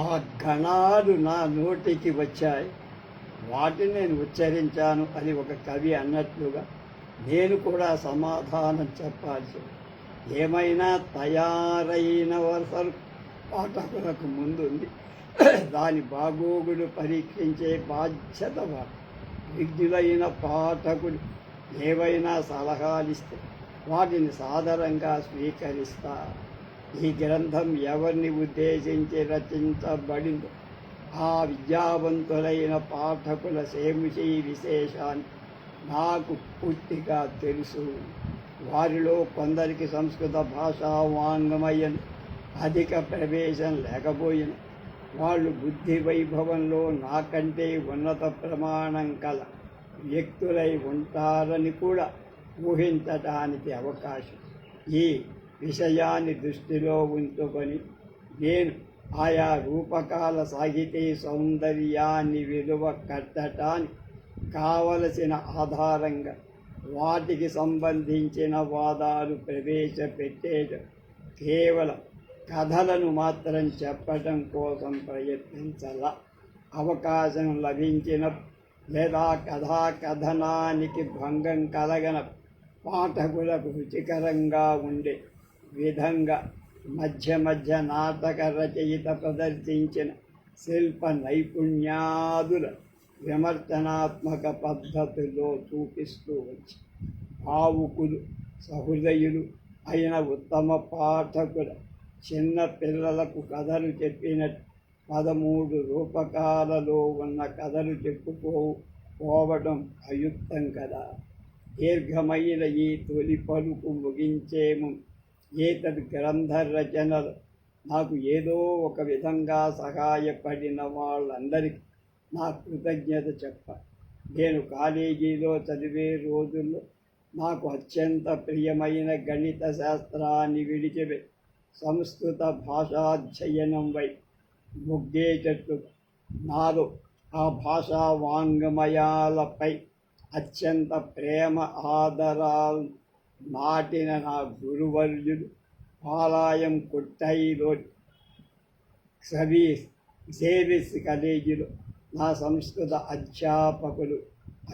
ఆ గణాలు నా నోటికి వచ్చాయి. వాటిని నేను ఉచ్చరించాను అని ఒక కవి అన్నట్లుగా నేను కూడా సమాధానం చెప్పాల్సి ఏమైనా తయారైన వరుసలు పాఠకులకు ముందుంది. దాని బాగోగులు పరీక్షించే బాధ్యత వారు విజ్ఞులైన పాఠకుడు ఏవైనా సలహాలిస్తే వాటిని సాదరంగా స్వీకరిస్తారు ఈ గ్రంథం ఎవరిని ఉద్దేశించి రచించబడిందో ఆ విద్యావంతులైన పాఠకుల సేముషి విశేషాన్ని నాకు పూర్తిగా తెలుసు. వారిలో కొందరికి సంస్కృత భాషా వాంగ్మయం అధిక ప్రవేశం లేకపోయిన వాళ్ళు బుద్ధి వైభవంలో నాకంటే ఉన్నత ప్రమాణం కల వ్యక్తులై ఉంటారని కూడా ఊహించటానికి అవకాశం. ఈ విషయాన్ని దృష్టిలో ఉంచుకొని నేను ఆయా రూపకాల సాహితీ సౌందర్యాన్ని విలువ కట్టడానికి కావలసిన ఆధారంగా వాటికి సంబంధించిన వాదాలు ప్రవేశపెట్టేట కేవలం కథలను మాత్రం చెప్పటం కోసం ప్రయత్నించాల. అవకాశం లభించిన లేదా కథా కథనానికి భంగం కలగన పాఠకులకు రుచికరంగా ఉండే విధంగా మధ్య మధ్య నాటక రచయిత ప్రదర్శించిన శిల్ప నైపుణ్యాదుల విమర్శనాత్మక పద్ధతిలో చూపిస్తూ వచ్చి ఆవుకులు సహృదయులు అయిన ఉత్తమ పాఠకుల చిన్న పిల్లలకు కథలు చెప్పినట్టు పదమూడు రూపకాలలో ఉన్న కథలు చెప్పుకో పోవడం అయుక్తం కదా. దీర్ఘమైన ఈ తొలి పలుకు ముగించేము. ఏతద్ గ్రంథ రచనలు నాకు ఏదో ఒక విధంగా సహాయపడిన వాళ్ళందరికీ నా కృతజ్ఞత చెప్ప. నేను కాలేజీలో చదివే రోజుల్లో నాకు అత్యంత ప్రియమైన గణిత శాస్త్రాన్ని విడిచివే సంస్కృత భాషాధ్యయనం వై మొగ్గేటట్లు నాలో ఆ భాషా వాంగ్మయాలపై అత్యంత ప్రేమ ఆదరాలు నాటిన నా గురువర్యుడు పాలాయం కొట్టయిలో సర్వీస్ జేవిస్ కాలేజీలో నా సంస్కృత అధ్యాపకులు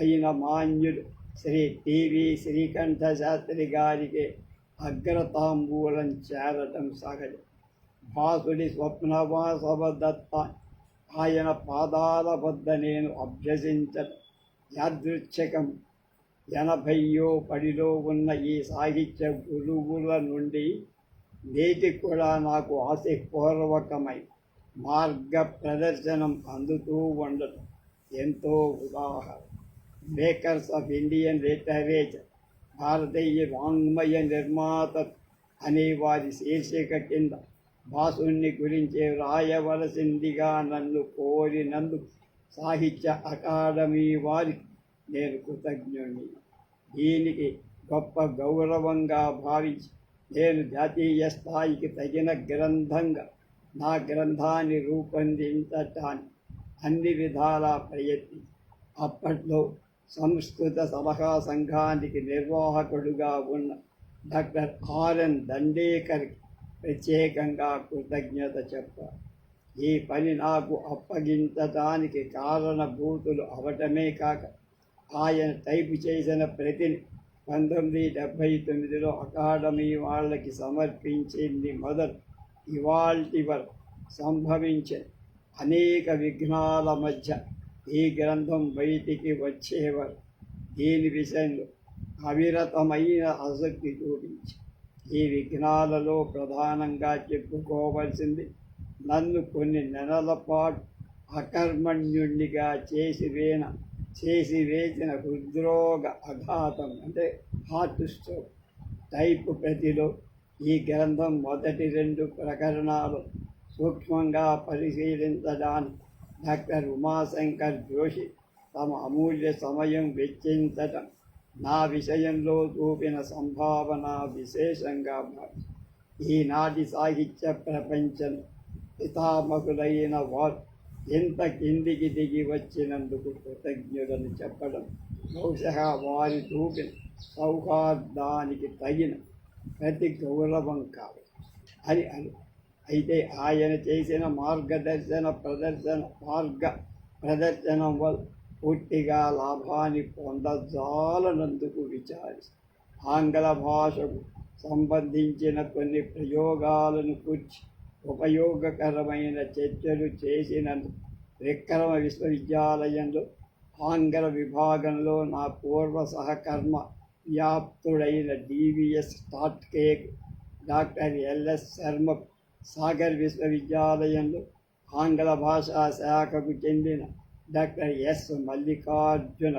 అయిన మాన్యుడు శ్రీ టీవీ శ్రీకంఠ శాస్త్రి గారికి అగ్రతాంబూలం చేరటం సహజం. భాసుడి స్వప్నవాసవ దత్త ఆయన పాదాల వద్ద నేను అభ్యసించడం యాదృచ్ఛికం ఎనభైయో పడిలో ఉన్న ఈ సాహిత్య గురువుల నుండి నేటి కూడా నాకు ఆసక్తిపూర్వకమై మార్గ ప్రదర్శనం అందుతూ ఉండటం ఎంతో ఉదాహరణ. మేకర్స్ ఆఫ్ ఇండియన్ లిటరేచర్ భారతీయ వాంగ్మయ నిర్మాత అనే వారి శీర్షిక కింద భాసుని గురించి రాయవలసిందిగా నన్ను కోరినందుకు సాహిత్య అకాడమీ వారికి నేను కృతజ్ఞుని దీనికి గొప్ప గౌరవంగా భావించి నేను జాతీయ స్థాయికి తగిన గ్రంథంగా నా గ్రంథాన్ని రూపొందించటాన్ని అన్ని విధాలా ప్రయత్ని అప్పట్లో సంస్కృత సలహా సంఘానికి నిర్వాహకుడుగా ఉన్న డాక్టర్ ఆర్ఎన్ దండేకర్కి ప్రత్యేకంగా కృతజ్ఞత చెప్పారు ఈ పని నాకు అప్పగించటానికి కారణభూతులు అవటమే కాక ఆయన టైపు చేసిన ప్రతిని పంతొమ్మిది డెబ్భై తొమ్మిదిలో అకాడమీ వాళ్ళకి సమర్పించింది మొదలు ఇవాల్టి వరకు సంభవించే అనేక విఘ్నాల మధ్య ఈ గ్రంథం బయటికి వచ్చేవారు. దీని విషయంలో అవిరతమైన ఆసక్తి చూపించి ఈ విఘ్నాలలో ప్రధానంగా చెప్పుకోవలసింది నన్ను కొన్ని నెలల పాటు అకర్మణ్యుణ్ణిగా చేసి వేణ చేసి వేసిన హృద్రోగ అఘాతం అంటే హార్ట్ స్ట్రోక్ టైప్ ప్రతిలో ఈ గ్రంథం మొదటి రెండు ప్రకరణాలు సూక్ష్మంగా పరిశీలించడానికి డాక్టర్ ఉమాశంకర్ జోషి తమ అమూల్య సమయం వెచ్చించటం నా విషయంలో చూపిన సంభావన విశేషంగా భావి ఈనాటి సాహిత్య ప్రపంచం పితామకులైన వారు ఎంత కిందికి దిగి వచ్చినందుకు కృతజ్ఞుడని చెప్పడం బహుశా వారి చూపిన సౌహార్దానికి తగిన ప్రతి గౌరవం కాదు. అని అను అయితే ఆయన చేసిన మార్గదర్శన ప్రదర్శన మార్గ ప్రదర్శనం వల్ల పూర్తిగా లాభాన్ని పొందజాలనందుకు విచారి ఆంగ్ల భాషకు సంబంధించిన కొన్ని ప్రయోగాలను కూర్చి ఉపయోగకరమైన చర్చలు చేసిన విక్రమ విశ్వవిద్యాలయంలో ఆంగ్ల విభాగంలో నా పూర్వ సహకర్మ వ్యాప్తుడైన డివిఎస్ టాట్ కేక్ డాక్టర్ ఎల్ఎస్ శర్మ సాగర్ విశ్వవిద్యాలయంలో ఆంగ్ల భాషా శాఖకు చెందిన డాక్టర్ ఎస్ మల్లికార్జున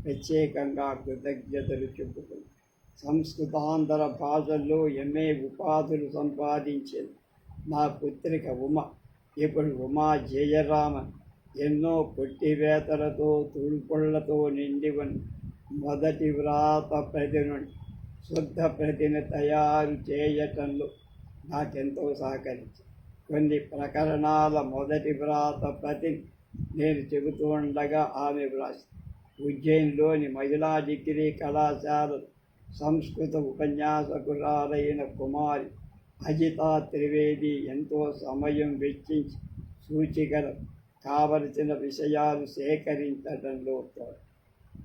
ప్రత్యేకంగా కృతజ్ఞతలు చెప్పుకుంది సంస్కృతాంధ్ర భాషల్లో ఎంఏ ఉపాధులు సంపాదించింది నా పుత్రిక ఉమ. ఇప్పుడు ఉమా జయరామన్ ఎన్నో కొట్టివేతలతో తుడుపుళ్ళతో నిండి ఉన్న మొదటి వ్రాత ప్రతి నుండి శుద్ధ ప్రతిని తయారు చేయటంలో నాకెంతో సహకరించింది కొన్ని ప్రకరణాల మొదటి వ్రాత ప్రతిని నేను చెబుతూ ఉండగా ఆమె వ్రాసి ఉజ్జయిన్లోని మహిళా డిగ్రీ కళాశాల సంస్కృత ఉపన్యాసకురాలైన కుమారి అజితా త్రివేది ఎంతో సమయం వెచ్చించి సూచికలు కావలసిన విషయాలు సేకరించడంలో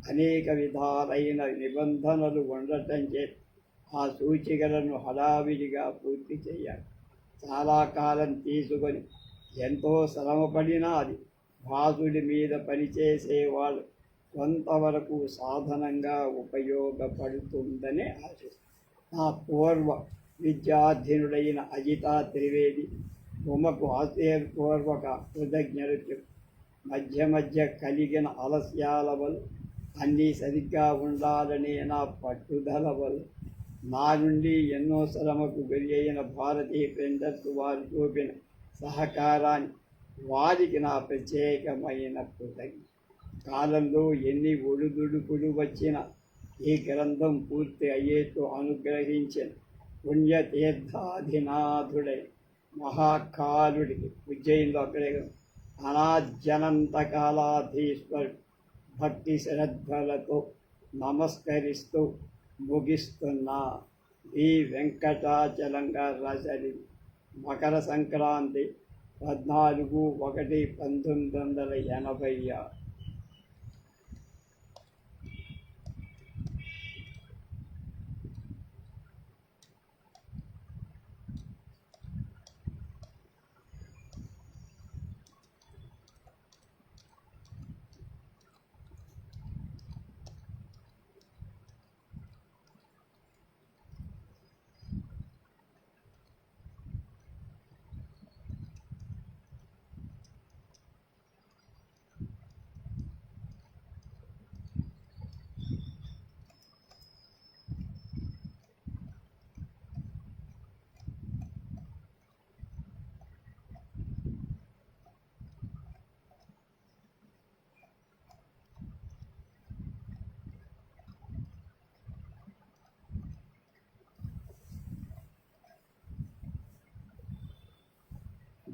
అనేక విధాలైన నిబంధనలు ఉండటం చేత ఆ సూచికలను హడావిడిగా పూర్తి చేయాలి. చాలా కాలం తీసుకొని ఎంతో శ్రమపడినా అది భాసుడి మీద పనిచేసేవాళ్ళు కొంతవరకు సాధనంగా ఉపయోగపడుతుందనే ఆశిస్తాను నా పూర్వ విద్యాధీనుడైన అజితా త్రివేది బొమ్మకు ఆశ్చర్యపూర్వక కృతజ్ఞతలు. మధ్య మధ్య కలిగిన అలస్యాల వల్ల అన్నీ సరిగ్గా ఉండాలనే నా పట్టుదల వల్ల నా నుండి ఎన్నో శ్రమకు గురి అయిన భారతీయ ప్రింటర్స్ వారు చూపిన సహకారాన్ని వారికి నా ప్రత్యేకమైన కృతజ్ఞత కాలంలో ఎన్ని ఒడుదుడుకులు వచ్చినా ఈ గ్రంథం పూర్తి అయ్యేట్టు అనుగ్రహించిన. పుణ్యతీర్థాధినాథుడై మహాకాలుడికి ఉజ్జయిన్లో అక్కడే అనాజనంత కాలాధీశ్వరుడు భక్తి శ్రద్ధలతో నమస్కరిస్తూ ముగిస్తున్న ఈ వెంకటాచలంగా రాశారు మకర సంక్రాంతి పద్నాలుగు ఒకటి పంతొమ్మిది వందల ఎనభై ఆరు.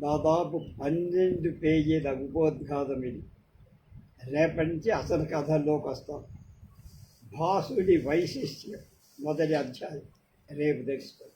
దాదాపు పన్నెండు పేజీల ఉపోద్ఘాతం ఇది రేపటి నుంచి అసలు కథల్లోకి వస్తాం. భాసుడి వైశిష్ట్యం మొదటి అధ్యాయం. రేపు తెలుసుకోండి